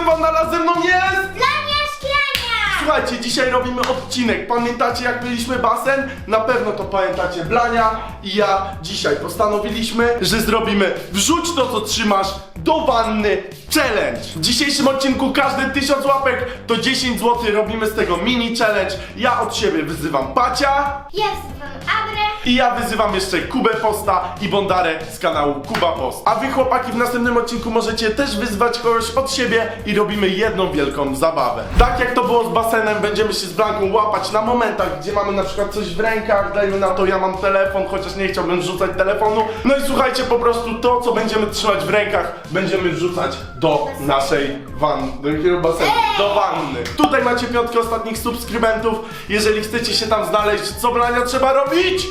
widzę, Wanda ze mną jest! Plania szklania! Słuchajcie, dzisiaj robimy odcinek. Pamiętacie jak byliśmy basen? Na pewno to pamiętacie Blania i ja dzisiaj postanowiliśmy, że zrobimy wrzuć to co trzymasz do wanny challenge. W dzisiejszym odcinku każdy 1000 łapek to 10 zł robimy z tego mini challenge. Ja od siebie wyzywam Pacia Ja wzywam Abrę. I ja wyzywam jeszcze Kubę Posta i Bondarę z kanału Kuba Post. A wy chłopaki w następnym odcinku możecie też wyzwać kogoś od siebie i robimy jedną wielką zabawę. Tak jak to było z basenem, będziemy się z Blanką łapać na momentach, gdzie mamy na przykład coś w rękach, dajmy na to ja mam telefon, chociaż nie chciałbym rzucać telefonu. No i słuchajcie, po prostu to co będziemy trzymać w rękach, będziemy wrzucać do naszej wanny, do jakiego basenu? Do wanny. Tutaj macie piątkę ostatnich subskrybentów. Jeżeli chcecie się tam znaleźć, co Blania trzeba robić?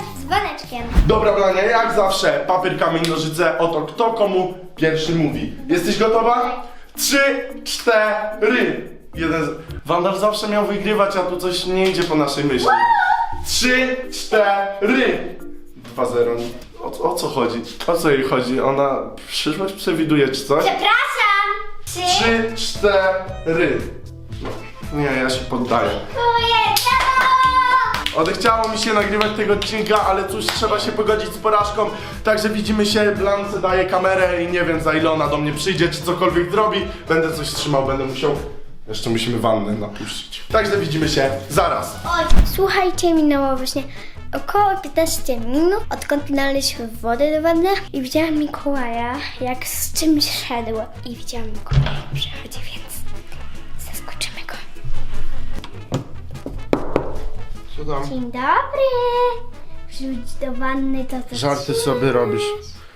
Z dzwoneczkiem. Dobra, Blania, jak zawsze, papier, kamień, nożyce, oto kto komu pierwszy mówi. Jesteś gotowa? Trzy, cztery. Jeden z... Wandal zawsze miał wygrywać, a tu coś nie idzie po naszej myśli. Trzy, cztery. Dwa zero. O, o co chodzi? O co jej chodzi? Ona przyszłość przewiduje czy coś? Przepraszam. Trzy. Trzy, cztery. Nie, ja się poddaję. Dziękuję. Odechciało mi się nagrywać tego odcinka, ale cóż, trzeba się pogodzić z porażką. Także widzimy się, Blance daje kamerę i nie wiem za ile ona do mnie przyjdzie, czy cokolwiek zrobi. Będę coś trzymał, będę musiał... Jeszcze musimy wannę napuścić. Także widzimy się zaraz. Słuchajcie, minęło właśnie około 15 minut, odkąd naliliśmy wodę do wanny i widziałam Mikołaja, jak z czymś szedł. I widziałam Mikołaja, jak przychodzi, Co tam? Dzień dobry! Wrzuć do wanny to, co Żarty trzymasz. sobie robisz?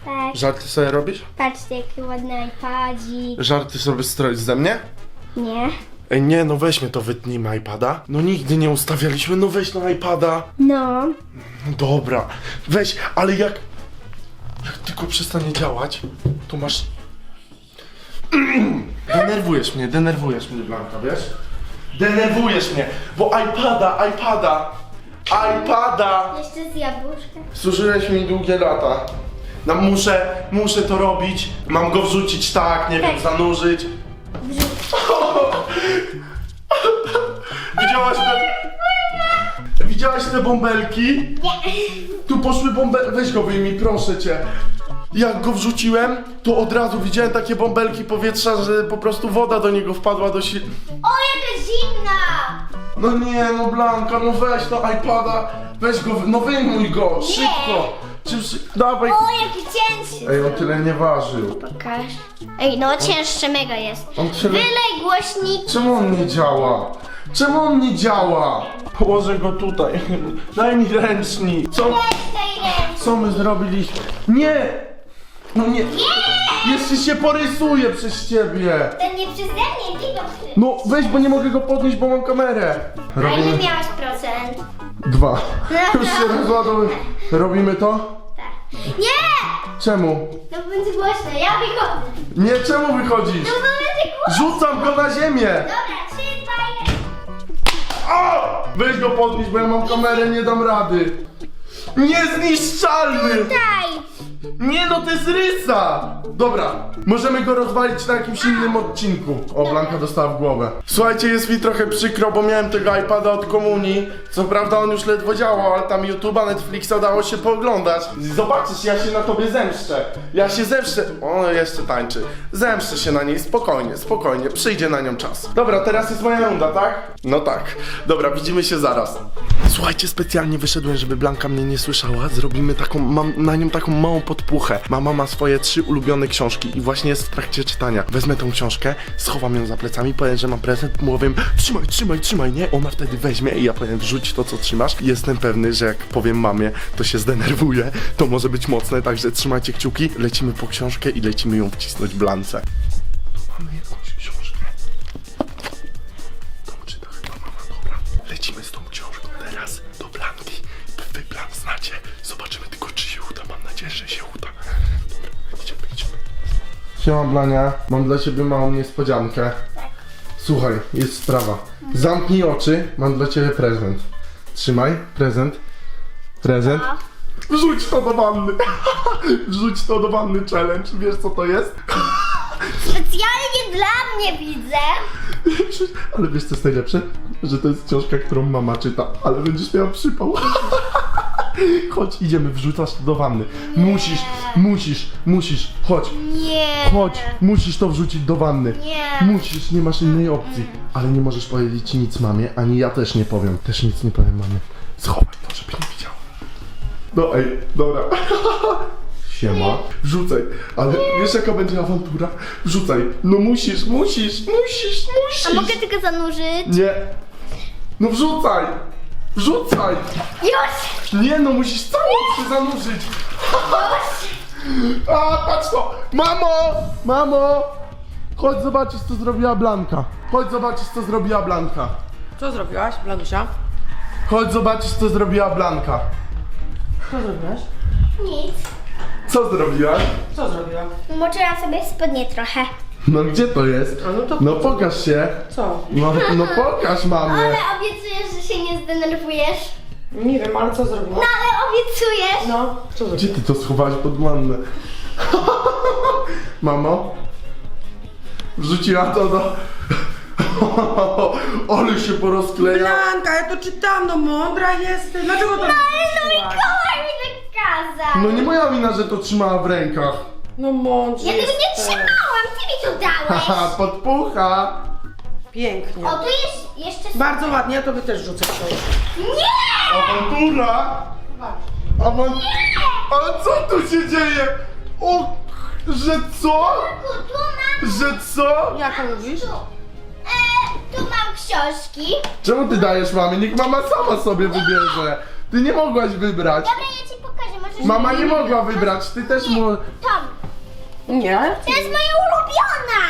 Tak. Żarty sobie robisz? Patrzcie, jaki ładny iPadzik. Żarty sobie stroisz ze mnie? Nie? Ej, nie, no weźmy to, wytnijmy iPada. No nigdy nie ustawialiśmy, no weź no iPada. No. No dobra, weź, ale jak. Jak tylko przestanie działać, to masz. denerwujesz mnie, denerwujesz mnie, Blanka, wiesz? Denerwujesz mnie, bo iPada, iPada, iPada! Jeszcze z jabłuszka. Służyłeś mi długie lata. No muszę, muszę to robić. Mam go wrzucić tak, nie wiem, Tak. zanurzyć. Widziałaś te... Widziałaś te bąbelki? Nie. Tu poszły bąbelki. Weź go wyjmij, proszę cię. Jak go wrzuciłem, to od razu widziałem takie bąbelki powietrza, że po prostu woda do niego wpadła do si... O! No nie, no Blanka, no weź no iPada, weź go, no wyjmuj go, szybko. Czy, szy... Dawaj. O, jaki cięższy! Ej, on tyle nie ważył. Pokaż. Ej, no cięższy mega jest. On tyle... Wylej głośnik. Czemu on nie działa? Czemu on nie działa? Położę go tutaj. Daj mi ręcznik. Co, Weź tej ręki. co my zrobiliśmy? Nie! No nie. Jeszcze się porysuje przez ciebie. To nie przeze No weź, bo nie mogę go podnieść, bo mam kamerę. A ile Robimy miałeś procent? dwa. Już się rozładuje. Robimy to? Tak. Nie! Czemu? No bo będzie głośno, ja wychodzę. Nie, czemu wychodzisz? No bo będzie głośno. Rzucam go na ziemię! Dobra, trzy, dwa, jeden. O! Weź go podnieść, bo ja mam kamerę, nie dam rady. Niezniszczalny! Daj! Nie no, to jest rysa! Dobra, możemy go rozwalić na jakimś innym odcinku. O, Blanka dostała w głowę. Słuchajcie, jest mi trochę przykro, bo miałem tego iPada od komunii. Co prawda on już ledwo działał, ale tam YouTube'a, Netflixa dało się pooglądać. Zobaczysz, ja się na tobie zemszczę. Ja się zemszczę. O, jeszcze tańczy. Zemszczę się na niej, spokojnie, spokojnie. Przyjdzie na nią czas. Dobra, teraz jest moja runda, tak? No tak. Dobra, widzimy się zaraz. Słuchajcie, specjalnie wyszedłem, żeby Blanka mnie nie słyszała. Zrobimy taką, mam na nią taką małą podpuchę. Mama ma swoje trzy ulubione książki i właśnie jest w trakcie czytania. Wezmę tą książkę, schowam ją za plecami, powiem, że mam prezent, powiem trzymaj, trzymaj, trzymaj, nie? Ona wtedy weźmie i ja powiem wrzuć to, co trzymasz. Jestem pewny, że jak powiem mamie, to się zdenerwuje. To może być mocne, także trzymajcie kciuki. Lecimy po książkę i lecimy ją wcisnąć Blance. Mamy jakąś nadzieję, że się uda. Dobra, idziemy, idziemy. Siema Blania, mam dla ciebie małą niespodziankę. Słuchaj, jest sprawa. Zamknij oczy, mam dla ciebie prezent. Trzymaj, prezent. Prezent. Wrzuć to do wanny. Wrzuć to do wanny challenge. Wiesz co to jest? Specjalnie dla mnie widzę. Ale wiesz co jest najlepsze? Że to jest książka, którą mama czyta, ale będziesz miała przypał. Chodź, idziemy, wrzucasz to do wanny. Musisz, musisz, musisz, chodź, Nie. chodź, musisz to wrzucić do wanny. Nie. Musisz, nie masz innej opcji. Ale nie możesz powiedzieć nic mamie, ani ja też nie powiem. Też nic nie powiem mamie. Schowaj to, żeby nie widziała. No ej, dobra. Siema. Wrzucaj. Ale wiesz jaka będzie awantura? Wrzucaj. No musisz, musisz, musisz, musisz. A mogę tylko zanurzyć? Nie. No wrzucaj! Wrzucaj! Już! Nie no, musisz całą się zanurzyć! A, patrz to! Mamo! Mamo! Chodź zobaczyć, co zrobiła Blanka. Chodź zobaczyć, co zrobiła Blanka. Co zrobiłaś, Blanusia? Chodź zobaczyć, co zrobiła Blanka. Co zrobiłaś? Nic. Co zrobiłaś? Co zrobiła? Moczyłam sobie spodnie trochę. No gdzie to jest? A no to No pokaż się. co? No, no pokaż mamie. Ale obiecujesz, że się nie zdenerwujesz. Nie wiem, ale co zrobiła? No ale obiecujesz. No, co Gdzie zrobiła? ty to schowałaś pod wannę? Mamo? Wrzuciła to do... Ale się porozkleja. Blanka, ja to czytam, no mądra jesteś. Dlaczego to no wrzuciłaś? Mikołaj mi tak kazał. No nie moja wina, że to trzymała w rękach. No mądrze Ja tego nie jesteś. trzymałam, mi to dałeś. Haha, podpucha. Pięknie. O, tu jest jeszcze... Bardzo ładnie, ja tobie też rzucę książkę. Nie! Awantura. Awan... Ale co tu się dzieje? O, że co? Tu mam... Że co? Jak to mówisz? E, tu mam książki. Czemu ty dajesz mamie? Niech mama sama sobie wybierze. Ty nie mogłaś wybrać. Dobra, ja ci pokażę, możesz... Mama nie mogła wybrać, ty też mu... Tom, Nie? to jest moja ulubiona.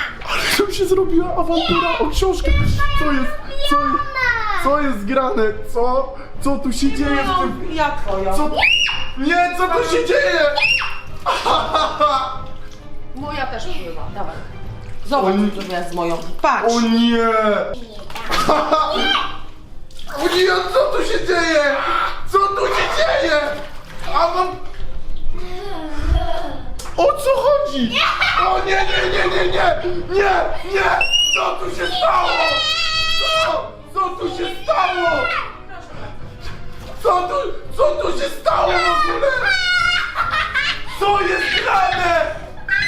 Co się zrobiła awantura o książkę? Co jest? Co jest? Co jest grane? Co? Co tu się dzieje w tym? Ja twoja. Co? Nie, co tu się dzieje? Moja też wpływa, dawaj. Zobacz, Oni- co zrobiłaś z moją. Patrz. O nie! O nie, co tu się dzieje? Co tu się dzieje? Awan... O co O nie, nie, nie, nie, nie! Nie, nie! Co tu się stało? Co? Co tu się stało? Co tu, co tu się stało w ogóle? Co jest grane?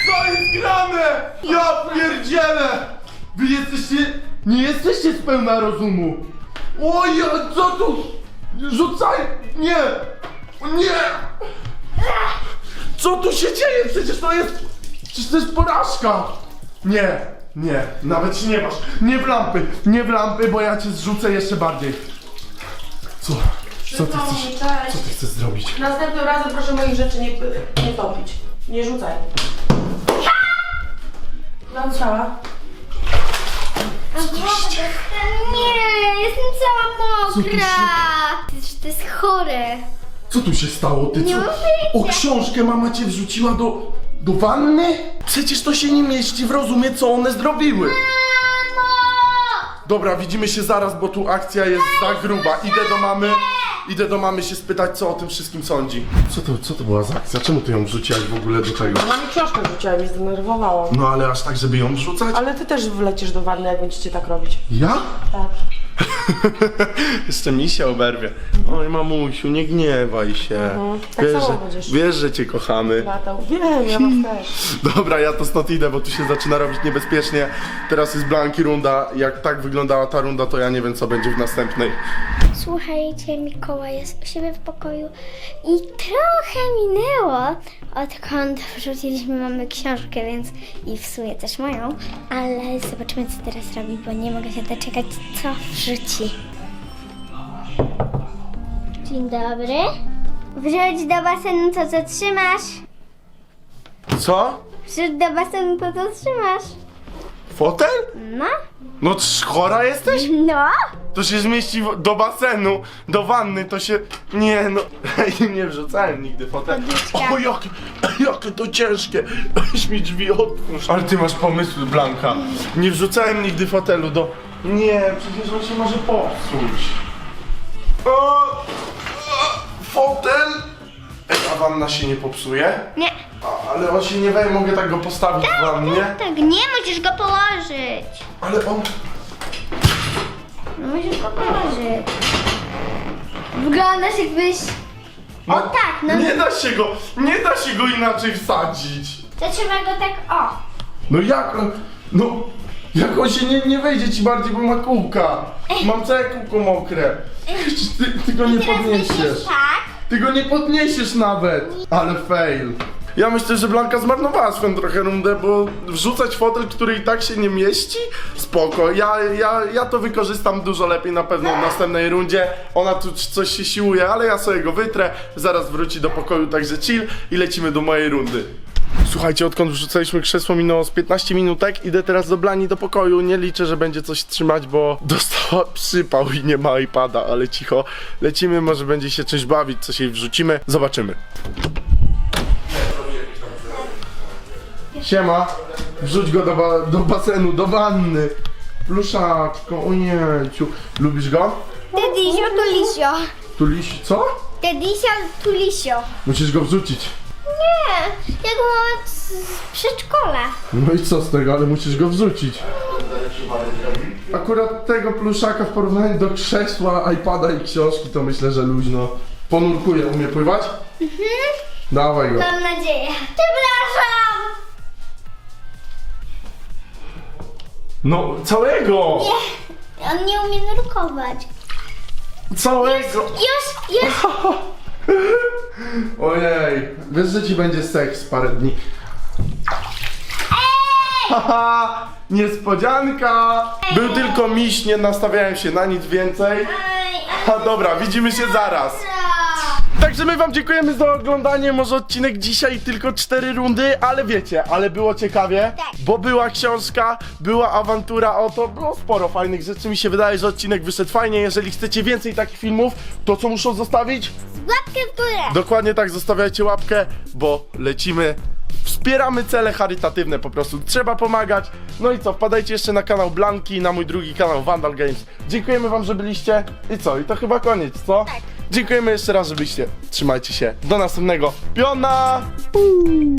Co jest grane? Ja pierdzielę! Wy jesteście, nie jesteście z pełna rozumu. Oj, co tu? Rzucaj! Nie! Nie! Co tu się dzieje? Przecież to jest, przecież to jest porażka! Nie, nie, nawet się nie masz. Nie w lampy, nie w lampy, bo ja cię zrzucę jeszcze bardziej. Co? Co ty Przykro mi, chcesz, cześć. co ty chcesz zrobić? Następnym razem proszę moich rzeczy nie, nie topić. Nie rzucaj. Lancała. A wodę dostałem. Nie, jestem cała Co tu się- mokra. Przecież to jest chore. Co tu się stało? Ty Nie co? O książkę mama cię wrzuciła do. Do wanny? Przecież to się nie mieści w rozumie, co one zrobiły. Mamo! Dobra, widzimy się zaraz, bo tu akcja jest za gruba. Idę do mamy. Idę do mamy się spytać, co o tym wszystkim sądzi. Co to, co to była za akcja? Czemu ty ją wrzuciłaś w ogóle do tego? Ona mi książkę rzuciła i mnie zdenerwowała. No ale aż tak, żeby ją wrzucać? Ale ty też wlecisz do wanny, jak będziecie tak robić. Ja? Tak. Jeszcze mi się oberwie. Oj mamusiu, nie gniewaj się. tak wiesz, samo że, będziesz. wiesz, że cię kochamy. Latał. Wiem, ja was też. Dobra, ja to stąd idę, bo tu się zaczyna robić niebezpiecznie. Teraz jest Blanki runda. Jak tak wyglądała ta runda, to ja nie wiem, co będzie w następnej. Słuchajcie, Mikołaj jest u siebie w pokoju i trochę minęło, odkąd wrzuciliśmy mamy książkę, więc i w sumie też moją, ale zobaczymy co teraz robi, bo nie mogę się doczekać, co wrzuci. Dzień dobry. Wrzuć do basenu to, co trzymasz. Co? Wrzuć do basenu to, co trzymasz. Fotel? No? No chora jesteś? No? To się zmieści w- do basenu, do wanny, to się... Nie no, nie wrzucałem nigdy fotel. Podniczka. O, jakie, jakie to ciężkie. Weź mi drzwi otwórz. Ale ty masz pomysły, Blanka. Nie wrzucałem nigdy fotelu do... Nie, przecież on się może popsuć. O, o, fotel? Ej, a wanna się nie popsuje? Nie. A, ale on się nie weje, mogę tak go postawić w wannie? Tak, nie musisz go położyć. Ale on... No musisz go położyć. Wyglądasz jakbyś... No, O tak, no. Nie da się go, nie da się go inaczej wsadzić. To trzeba go tak, o. No jak on, no... Jak on się nie, nie wejdzie ci bardziej, bo ma kółka. Mam całe kółko mokre. Ty, ty go nie Teraz podniesiesz. tak. Ty go nie podniesiesz nawet! Ale fail. Ja myślę, że Blanka zmarnowała swoją trochę rundę, bo wrzucać fotel, który i tak się nie mieści? Spoko, ja, ja, ja to wykorzystam dużo lepiej na pewno w następnej rundzie. Ona tu coś się siłuje, ale ja sobie go wytrę, zaraz wróci do pokoju, także chill i lecimy do mojej rundy. Słuchajcie, odkąd wrzucaliśmy krzesło minęło z 15 minutek, idę teraz do Blani do pokoju, nie liczę, że będzie coś trzymać, bo dostała przypał i nie ma iPada, ale cicho. Lecimy, może będzie się czymś bawić, coś jej wrzucimy, zobaczymy. Siema, wrzuć go do, ba do basenu, do wanny. Pluszaczko, ojejciu. Lubisz go? Tedisio, tulisio. Tu liś, co? Tedisio, tulisio. Musisz go wrzucić. Nie, ja go mam z z przedszkola. No i co z tego, ale musisz go wrzucić. Akurat tego pluszaka w porównaniu do krzesła, iPada i książki to myślę, że luźno. Ponurkuje, umie pływać? Mhm. Dawaj go. Mam nadzieję. Przepraszam. No, całego! Nie, on nie umie nurkować. Całego! Już, już. Ojej, wiesz, że ci będzie seks parę dni. Haha, niespodzianka! Był tylko miś, nie nastawiałem się na nic więcej. A dobra, widzimy się zaraz. Także my wam dziękujemy za oglądanie, może odcinek dzisiaj tylko cztery rundy, ale wiecie, ale było ciekawie, Tak. bo była książka, była awantura, o to było sporo fajnych rzeczy, mi się wydaje, że odcinek wyszedł fajnie, jeżeli chcecie więcej takich filmów, to co muszą zostawić? Łapkę w górę. Dokładnie tak, zostawiajcie łapkę, bo lecimy. Wspieramy cele charytatywne po prostu. Trzeba pomagać. No i co, wpadajcie jeszcze na kanał Blanki, na mój drugi kanał Vandal Games. Dziękujemy wam, że byliście. I co? I to chyba koniec, co? Tak. Dziękujemy jeszcze raz, że byliście. Trzymajcie się. Do następnego. Piona! Uuu.